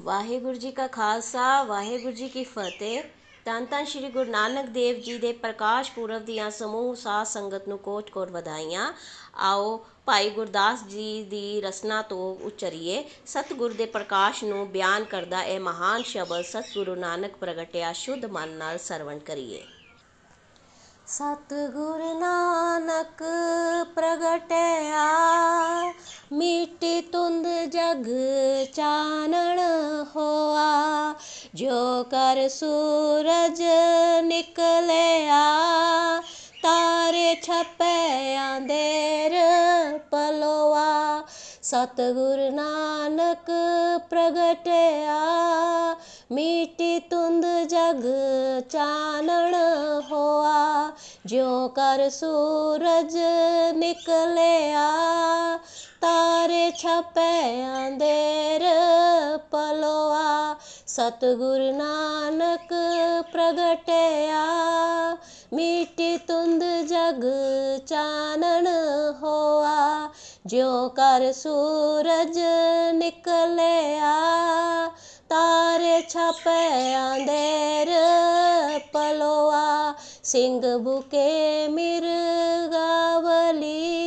ਵਾਹਿਗੁਰੂ ਜੀ ਕਾ ਖਾਲਸਾ, ਵਾਹਿਗੁਰੂ ਜੀ ਕੀ ਫਤਿਹ। ਤਨ ਧੰਨ ਸ਼੍ਰੀ ਗੁਰੂ ਨਾਨਕ ਦੇਵ ਜੀ ਦੇ ਪ੍ਰਕਾਸ਼ ਪੁਰਬ ਦੀਆਂ ਸਮੂਹ ਸਾਧ ਸੰਗਤ ਨੂੰ ਕੋਟ-ਕੋਟ ਵਧਾਈਆਂ। ਆਓ ਭਾਈ ਗੁਰਦਾਸ ਜੀ ਦੀ ਰਸਨਾ ਤੋਂ ਉਚਰੀਏ। ਸਤਿਗੁਰ ਦੇ ਪ੍ਰਕਾਸ਼ ਨੂੰ ਬਿਆਨ ਕਰਦਾ ਇਹ ਮਹਾਨ ਸ਼ਬਦ ਸਤਿਗੁਰੂ ਨਾਨਕ ਪ੍ਰਗਟਿਆ ਸ਼ੁੱਧ ਮਨ ਨਾਲ ਸਰਵਣ ਕਰੀਏ। ਸਤਿਗੁਰ ਨਾਨਕ ਪ੍ਰਗਟਿਆ मिट्टी तुंद जग चानण होआ, जो कर सूरज निकलया तारे छपे आंदेर पलोआ, सतगुरु नानक प्रगटया मिट्टी तुंद जग चानण होआ ज्यो कर सूरज निकलया तारे छपे अंधेर पलोआ। सतगुरु नानक प्रगटया। मिट्टी तुंद जग चानन होआ। ज्यो कर सूरज निकलया। तारे छपे अंधेर पलोआ। सिंह बुके मिर गावली।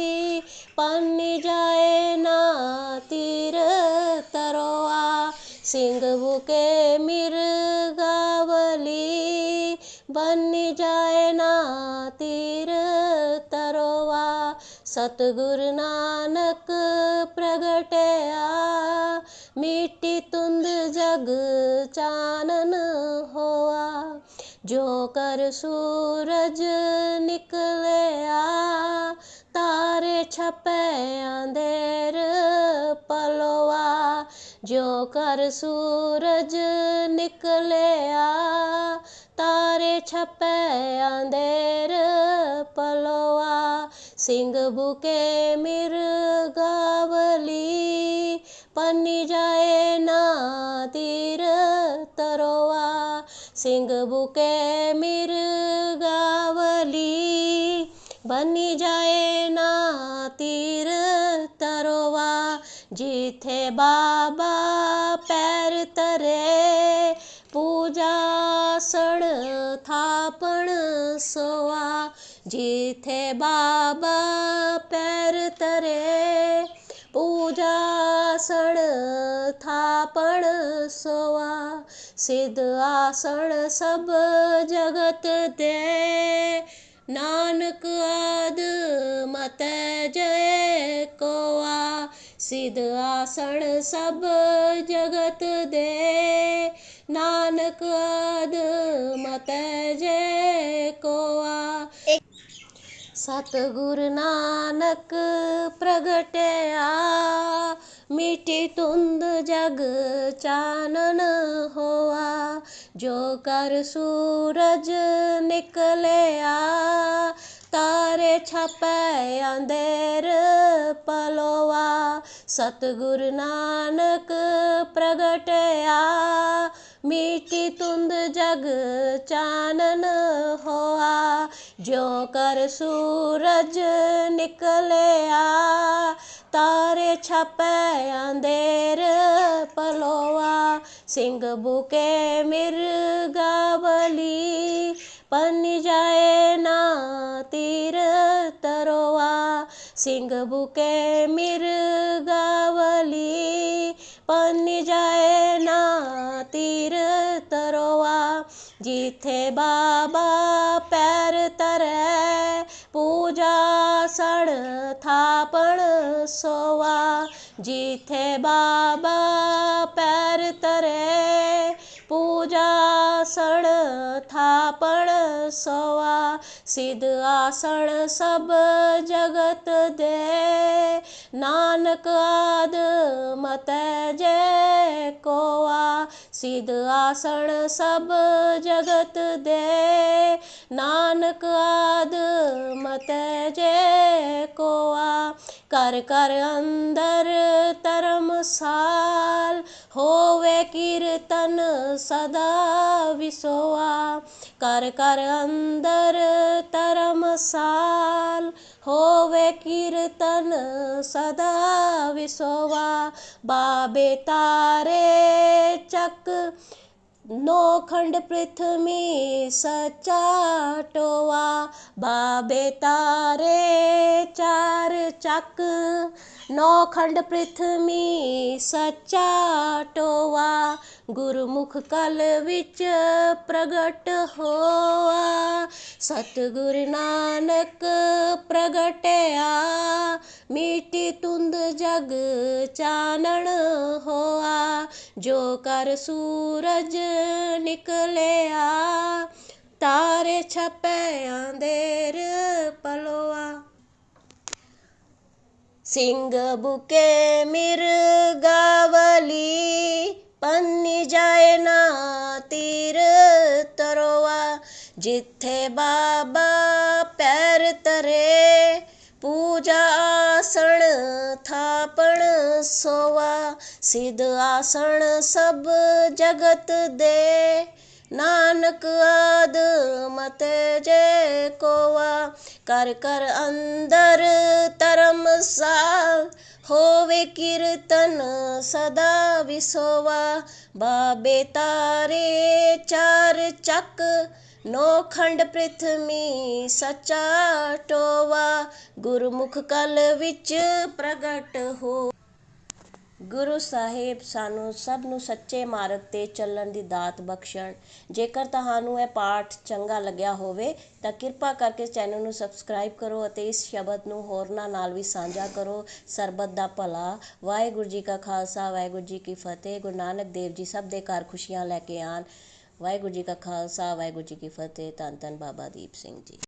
पन्नी सिंह के मिर्गावली बन जाए ना तीर तरोवा। सतगुर नानक प्रगटया मिट्टी तुंद जग चानन होआ। जो कर सूरज निकलया तारे छपे अंधेर पलोआ। ज्यो कर सूरज निकलिया तारे छपे अंधेर पलोआ। सिंह बुके मिर गावली पन्नी जाए ना तीर तरोआ। सिंह बुके मिर गावली, बनी जाए ना तीर जिथे बाबा पैर तरे पूजासण थापण सोआ। जिथे बाबा पैर तरे पूजासण थापण सोआ। सिद्ध आसण सब जगत दे, नानक आद मत जय कोआ। सिद्ध आसन सब जगत दे। नानक अद मत जे कोआ। सतगुर नानक प्रगटया मिट्टी तुंद जग चानन होआ। जो कर सूरज निकलया तारे छपे अंधेर पलो सतगुरु नानक प्रगटया मिट्टी तुंद जग चानन होआ। जो कर सूरज निकलया तारे छपे अंधेर पलोआ। सिंह बुके मिर गावली। पन जाए ना तीर सिंह बुके मिर्गावली पन जाए ना तीर तरवा जिथे बाबा पैर तरे पूजा सण थापण सोवा जिथे बाबा पैर तरे पूजा सण थापण सोवा सिद्ध आसण सब जगत दे। नानक आद मत जय कोआ। सिद्ध आसण सब जगत दे। नानक आद मत जय कोआ। कर कर अंदर तरम साल। होवे कीर्तन सदा विसोआ। कर कर अंदर तरम साल। होवे कीर्तन सदा विसोवा। बाबे तारे चक। नोखंड पृथ्वी सचाटोवा बाबे तारे चार चक। नौखंड पृथ्वी सच्चा टोवा, गुरमुख कल विच प्रगट होआ। सतगुर नानक प्रगटया मिट्टी तुंद जग चानण होआ। जो कर सूरज निकलया, तारे छपे अंधेर पलोआ। सिंह बुके मिर्गावली पन्नी जाए ना तीर तरवा जिथे बाबा पैर तरे, पूजा आसन थापण सोवा सिद्ध आसन सब जगत दे नानक आद मत जय कोआ कर कर अंदर तरम सा होवे कीर्तन सदा विसोवा। बाबे तारे चार चक, नोखंड पृथ्वी सचा टोवा। गुरमुख कल विच प्रगट हो। ਗੁਰੂ ਸਾਹਿਬ ਸਾਨੂੰ ਸਭ ਨੂੰ ਸੱਚੇ ਮਾਰਗ ਤੇ ਚੱਲਣ ਦੀ ਦਾਤ ਬਖਸ਼ਣ। ਜੇਕਰ ਤੁਹਾਨੂੰ ਇਹ ਪਾਠ ਚੰਗਾ ਲੱਗਿਆ ਹੋਵੇ, ਤਾਂ ਕਿਰਪਾ ਕਰਕੇ ਚੈਨਲ ਨੂੰ ਸਬਸਕ੍ਰਾਈਬ ਕਰੋ ਅਤੇ ਇਸ ਸ਼ਬਦ ਨੂੰ ਹੋਰਨਾਂ ਨਾਲ ਵੀ ਸਾਂਝਾ ਕਰੋ। ਸਰਬਤ ਦਾ ਭਲਾ। ਵਾਹਿਗੁਰੂ ਜੀ ਕਾ ਖਾਲਸਾ, ਵਾਹਿਗੁਰੂ ਜੀ ਕੀ ਫਤਿਹ। ਗੁਰੂ ਨਾਨਕ ਦੇਵ ਜੀ ਸਭ ਦੇ ਘਰ ਖੁਸ਼ੀਆਂ ਲੈ ਕੇ ਆਣ। ਵਾਹਿਗੁਰੂ ਜੀ ਕਾ ਖਾਲਸਾ, ਵਾਹਿਗੁਰੂ ਜੀ ਕੀ ਫਤਿਹ। ਧੰਨ ਧੰਨ ਬਾਬਾ ਦੀਪ ਸਿੰਘ ਜੀ।